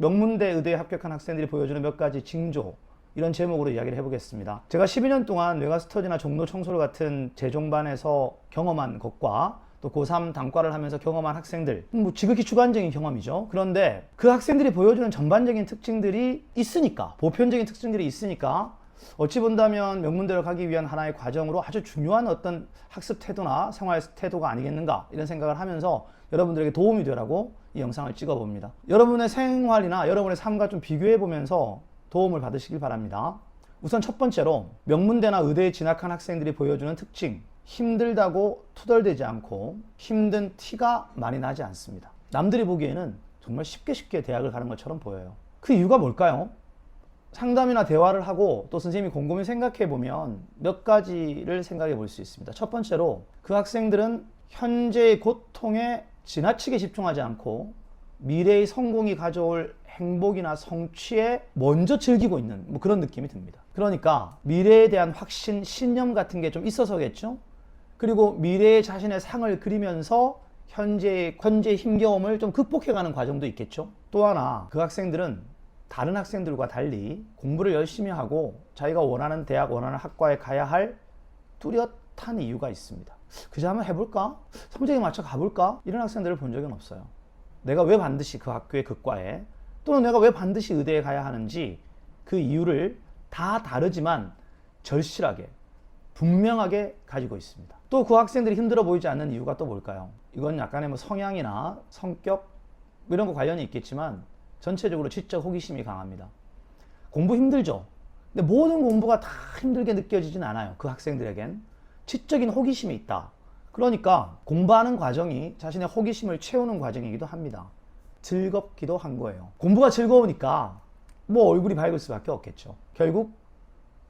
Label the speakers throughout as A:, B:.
A: 명문대 의대에 합격한 학생들이 보여주는 몇 가지 징조 이런 제목으로 이야기를 해보겠습니다. 제가 12년 동안 메가스터디나 종로 청소를 같은 재종반에서 경험한 것과 또 고3 단과를 하면서 경험한 학생들 뭐 지극히 주관적인 경험이죠. 그런데 그 학생들이 보여주는 전반적인 특징들이 있으니까 보편적인 특징들이 있으니까 어찌 본다면 명문대로 가기 위한 하나의 과정으로 아주 중요한 어떤 학습 태도나 생활 태도가 아니겠는가 이런 생각을 하면서 여러분들에게 도움이 되라고 이 영상을 찍어 봅니다. 여러분의 생활이나 여러분의 삶과 좀 비교해 보면서 도움을 받으시길 바랍니다. 우선 첫 번째로 명문대나 의대에 진학한 학생들이 보여주는 특징 힘들다고 투덜대지 않고 힘든 티가 많이 나지 않습니다. 남들이 보기에는 정말 쉽게 쉽게 대학을 가는 것처럼 보여요. 그 이유가 뭘까요? 상담이나 대화를 하고 또 선생님이 곰곰이 생각해 보면 몇 가지를 생각해 볼 수 있습니다. 첫 번째로 그 학생들은 현재의 고통에 지나치게 집중하지 않고 미래의 성공이 가져올 행복이나 성취에 먼저 즐기고 있는 뭐 그런 느낌이 듭니다. 그러니까 미래에 대한 확신, 신념 같은 게 좀 있어서겠죠. 그리고 미래의 자신의 상을 그리면서 현재의 현재 힘겨움을 좀 극복해가는 과정도 있겠죠. 또 하나 그 학생들은 다른 학생들과 달리 공부를 열심히 하고 자기가 원하는 대학, 원하는 학과에 가야 할 뚜렷한 이유가 있습니다. 그저 한번 해볼까? 성적에 맞춰 가볼까? 이런 학생들을 본 적은 없어요. 내가 왜 반드시 그 학교에 그 과에 또는 내가 왜 반드시 의대에 가야 하는지 그 이유를 다 다르지만 절실하게 분명하게 가지고 있습니다. 또 그 학생들이 힘들어 보이지 않는 이유가 또 뭘까요? 이건 약간의 뭐 성향이나 성격 뭐 이런 거 관련이 있겠지만 전체적으로 지적 호기심이 강합니다. 공부 힘들죠. 근데 모든 공부가 다 힘들게 느껴지진 않아요. 그 학생들에겐 지적인 호기심이 있다. 그러니까 공부하는 과정이 자신의 호기심을 채우는 과정이기도 합니다. 즐겁기도 한 거예요. 공부가 즐거우니까 뭐 얼굴이 밝을 수밖에 없겠죠. 결국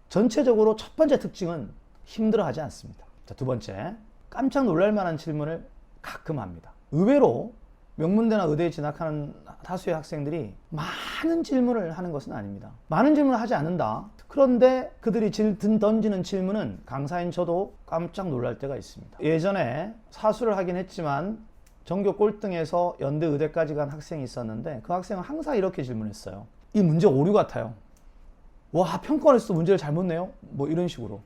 A: 전체적으로 첫 번째 특징은 힘들어하지 않습니다. 자, 두 번째, 깜짝 놀랄 만한 질문을 가끔 합니다. 의외로 명문대나 의대에 진학하는 다수의 학생들이 많은 질문을 하는 것은 아닙니다. 많은 질문을 하지 않는다. 그런데 그들이 던지는 질문은 강사인 저도 깜짝 놀랄 때가 있습니다. 예전에 사수를 하긴 했지만 전교 꼴등에서 연대 의대까지 간 학생이 있었는데 그 학생은 항상 이렇게 질문했어요. 이 문제 오류 같아요. 와 평가원에서도 문제를 잘못 내요? 뭐 이런 식으로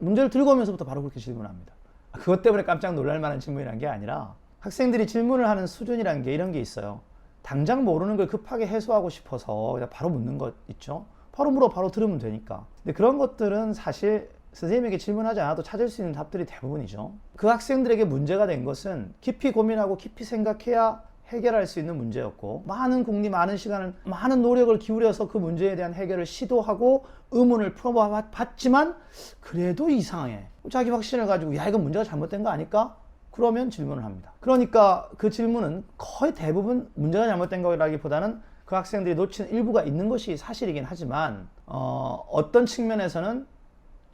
A: 문제를 들고 오면서부터 바로 그렇게 질문합니다. 그것 때문에 깜짝 놀랄 만한 질문이란 게 아니라 학생들이 질문을 하는 수준이란 게 이런 게 있어요. 당장 모르는 걸 급하게 해소하고 싶어서 그냥 바로 묻는 것 있죠. 바로 물어 바로 들으면 되니까. 근데 그런 것들은 사실 선생님에게 질문하지 않아도 찾을 수 있는 답들이 대부분이죠. 그 학생들에게 문제가 된 것은 깊이 고민하고 깊이 생각해야 해결할 수 있는 문제였고 많은 국리 많은 시간을 많은 노력을 기울여서 그 문제에 대한 해결을 시도하고 의문을 풀어봤지만 그래도 이상해 자기 확신을 가지고 야 이건 문제가 잘못된 거 아닐까 그러면 질문을 합니다 그러니까 그 질문은 거의 대부분 문제가 잘못된 거라기보다는 그 학생들이 놓치는 일부가 있는 것이 사실이긴 하지만 어, 어떤 측면에서는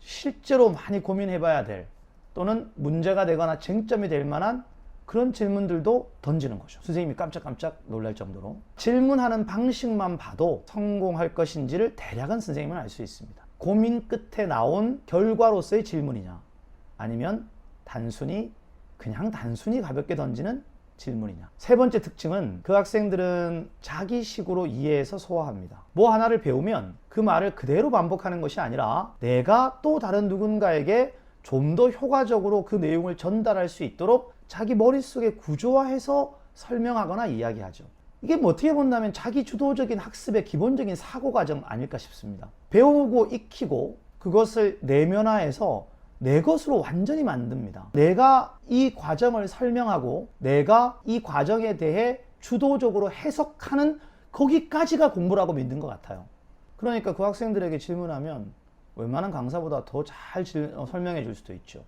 A: 실제로 많이 고민해봐야 될 또는 문제가 되거나 쟁점이 될 만한 그런 질문들도 던지는 거죠. 선생님이 깜짝깜짝 놀랄 정도로. 질문하는 방식만 봐도 성공할 것인지를 대략은 선생님은 알 수 있습니다. 고민 끝에 나온 결과로서의 질문이냐, 아니면 단순히 그냥 단순히 가볍게 던지는 질문이냐. 세 번째 특징은 그 학생들은 자기 식으로 이해해서 소화합니다. 뭐 하나를 배우면 그 말을 그대로 반복하는 것이 아니라 내가 또 다른 누군가에게 좀 더 효과적으로 그 내용을 전달할 수 있도록 자기 머릿속에 구조화해서 설명하거나 이야기하죠. 이게 뭐 어떻게 본다면 자기 주도적인 학습의 기본적인 사고 과정 아닐까 싶습니다. 배우고 익히고 그것을 내면화해서 내 것으로 완전히 만듭니다. 내가 이 과정을 설명하고 내가 이 과정에 대해 주도적으로 해석하는 거기까지가 공부라고 믿는 것 같아요. 그러니까 그 학생들에게 질문하면 웬만한 강사보다 더 잘 설명해 줄 수도 있죠.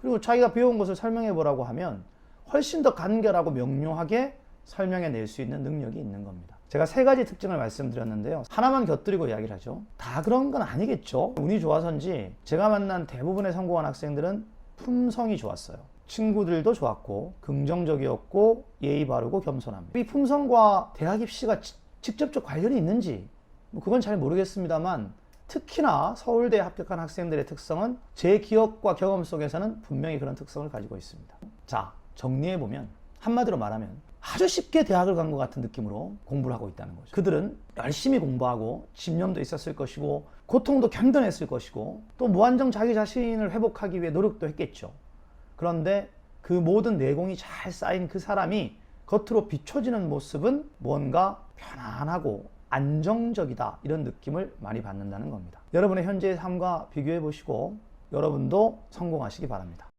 A: 그리고 자기가 배운 것을 설명해 보라고 하면 훨씬 더 간결하고 명료하게 설명해 낼 수 있는 능력이 있는 겁니다. 제가 세 가지 특징을 말씀드렸는데요. 하나만 곁들이고 이야기를 하죠. 다 그런 건 아니겠죠. 운이 좋아서인지 제가 만난 대부분의 성공한 학생들은 품성이 좋았어요. 친구들도 좋았고 긍정적이었고 예의 바르고 겸손합니다. 이 품성과 대학 입시가 지- 직접적 관련이 있는지 뭐 그건 잘 모르겠습니다만 특히나 서울대에 합격한 학생들의 특성은 제 기억과 경험 속에서는 분명히 그런 특성을 가지고 있습니다. 자, 정리해 보면 한마디로 말하면 아주 쉽게 대학을 간 것 같은 느낌으로 공부를 하고 있다는 거죠. 그들은 열심히 공부하고 집념도 있었을 것이고 고통도 견뎌냈을 것이고 또 무한정 자기 자신을 회복하기 위해 노력도 했겠죠. 그런데 그 모든 내공이 잘 쌓인 그 사람이 겉으로 비춰지는 모습은 뭔가 편안하고 안정적이다 이런 느낌을 많이 받는다는 겁니다. 여러분의 현재의 삶과 비교해 보시고 여러분도 성공하시기 바랍니다.